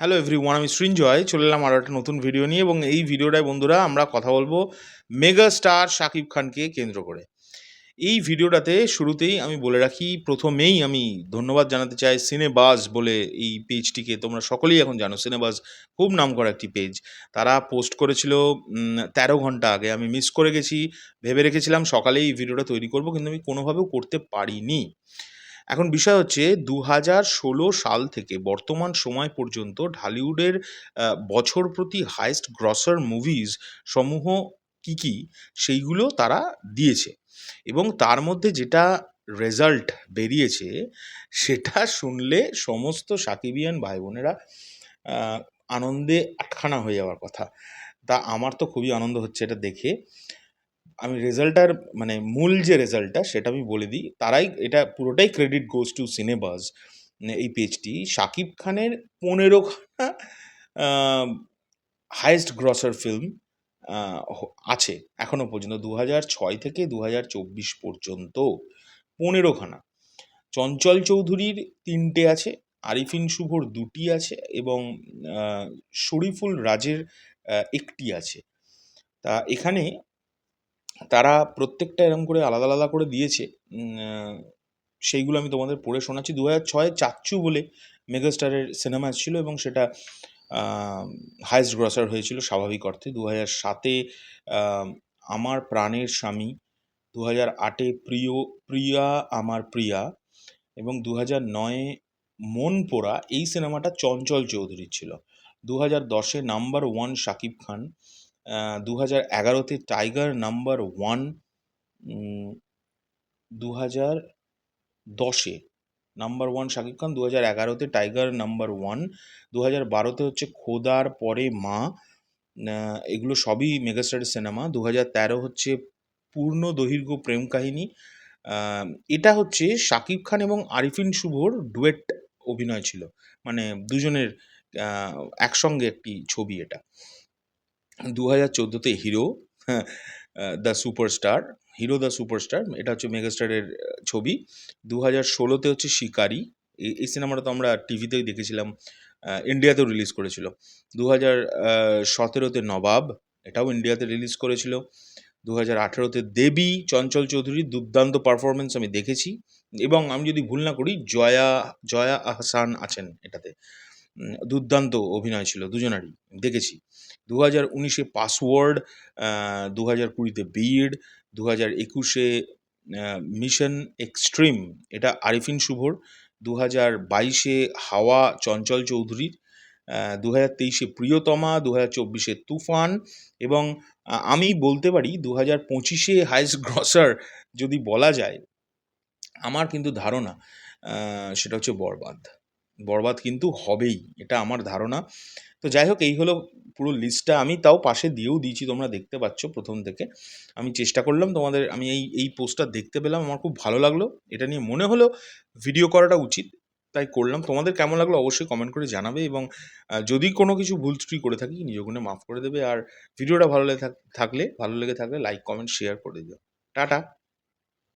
Hello everyone আমি সৃঞ্জয়। চলে এলাম আরও একটা নতুন ভিডিও নিয়ে এবং এই ভিডিওটায় বন্ধুরা আমরা কথা বলব মেগা স্টার শাকিব খানকে কেন্দ্র করে। এই ভিডিওটাতে শুরুতেই আমি বলে রাখি, প্রথমেই আমি ধন্যবাদ জানাতে চাই সিনেবাজ বলে এই পেজটিকে তোমরা সকলেই এখন জানো সিনেবাজ খুব নাম করা একটি পেজ তারা পোস্ট করেছিল তেরো ঘণ্টা আগে। আমি মিস করে গেছি, ভেবে রেখেছিলাম সকালে এই ভিডিওটা তৈরি করব, কিন্তু আমি কোনোভাবেও করতে পারিনি। এখন বিষয় হচ্ছে দু হাজার ষোলো সাল থেকে বর্তমান সময় পর্যন্ত ঢালিউডের বছর প্রতি হাইস্ট গ্রসার মুভিজ সমূহ কি কি সেইগুলো তারা দিয়েছে। এবং তার মধ্যে যেটা রেজাল্ট বেরিয়েছে সেটা শুনলে সমস্ত সাকিবিয়ান ভাই বোনেরা আনন্দে আটখানা হয়ে যাওয়ার কথা। তা আমার তো খুবই আনন্দ হচ্ছে এটা দেখে। আমি রেজাল্টটার মানে মূল যে রেজাল্টটা সেটা আমি বলে দিই। তারাই, এটা পুরোটাই ক্রেডিট গোজ টু সিনেবাজ এই পেজটি শাকিব খানের পনেরোখানা হাইয়েস্ট গ্রসার ফিল্ম আছে এখনও পর্যন্ত দু হাজার ছয় থেকে দু হাজার চব্বিশ পর্যন্ত। পনেরোখানা চঞ্চল চৌধুরীর তিনটে আছে, আরিফিন শুভর দুটি আছে এবং শরীফুল রাজের একটি আছে। তা এখানে তারা প্রত্যেকটা এরকম করে আলাদা আলাদা করে দিয়েছে। সেইগুলো আমি তোমাদের পড়ে শোনাচ্ছি। দু হাজার ছয়ে চাচ্চু বলে মেগাস্টারের সিনেমা এসেছিল এবং সেটা হাইস্ট গ্রসার হয়েছিল স্বাভাবিক অর্থে। দু হাজার সাতে আমার প্রাণের স্বামী দু হাজার আটে প্রিয়, প্রিয়া আমার প্রিয়া এবং দু হাজার নয়ে মন পোড়া এই সিনেমাটা চঞ্চল চৌধুরীর ছিল। দু হাজার দশে নাম্বার ওয়ান শাকিব খান দু হাজার এগারোতে টাইগার নাম্বার ওয়ান দু হাজার দশে নাম্বার ওয়ান শাকিব খান দু হাজার এগারোতে টাইগার নাম্বার ওয়ান দু হাজার বারোতে হচ্ছে খোদার পরে মা এগুলো সবই মেগাস্টারের সিনেমা দু হাজার তেরো হচ্ছে পূর্ণ দৈর্ঘ্য প্রেম কাহিনী এটা হচ্ছে শাকিব খান এবং আরিফিন শুভর ডুয়েট অভিনয় ছিল মানে দুজনের একসঙ্গে একটি ছবি এটা। দু হাজার চোদ্দোতে hero the superstar, hero the superstar, এটা হচ্ছে মেগাস্টারের ছবি। দু হাজার ষোলোতে হচ্ছে শিকারি এই সিনেমাটা তো আমরা টিভিতেই দেখেছিলাম ইন্ডিয়াতেও রিলিজ করেছিল। দু হাজার সতেরোতে নবাব, এটাও ইন্ডিয়াতে রিলিজ করেছিল। দু হাজার আঠেরোতে দেবী, চঞ্চল চৌধুরীর দুর্দান্ত পারফরমেন্স আমি দেখেছি। এবং আমি যদি ভুল না করি, জয়া জয়া আহসান আছেন এটাতে। দুর্দান্ত অভিনয় ছিল দুজনারই, দেখেছি। দু হাজার উনিশে পাসওয়ার্ড দু হাজার কুড়িতে বিড দু হাজার একুশে মিশন এক্সট্রিম, এটা আরিফিন শুভর দু হাজার বাইশে হাওয়া চঞ্চল চৌধুরীর দু হাজার তেইশে প্রিয়তমা দু হাজার চব্বিশে তুফান এবং আমি বলতে পারি দু হাজার পঁচিশে হাইস্ট গ্রসার যদি বলা যায়, আমার কিন্তু ধারণা সেটা হচ্ছে বরবাদ। বরবাদ কিন্তু হবেই, এটা আমার ধারণা। তো যাই হোক, এই হলো পুরো লিস্টটা আমি তাও পাশে দিয়েও দিয়েছি, তোমরা দেখতে পাচ্ছ প্রথম থেকে। আমি চেষ্টা করলাম তোমাদের, আমি এই এই পোস্টটা দেখতে পেলাম, আমার খুব ভালো লাগল। এটা নিয়ে মনে হলো ভিডিও করাটা উচিত, তাই করলাম। তোমাদের কেমন লাগল অবশ্যই কমেন্ট করে জানাবে এবং যদি কোনো কিছু ভুল ত্রুটি করে থাকি, নিজ গুণে মাফ করে দেবে। আর ভিডিওটা ভালো লেগে থাক- থাকলে, ভালো লেগে থাকলে লাইক কমেন্ট শেয়ার করে দিও। টাটা!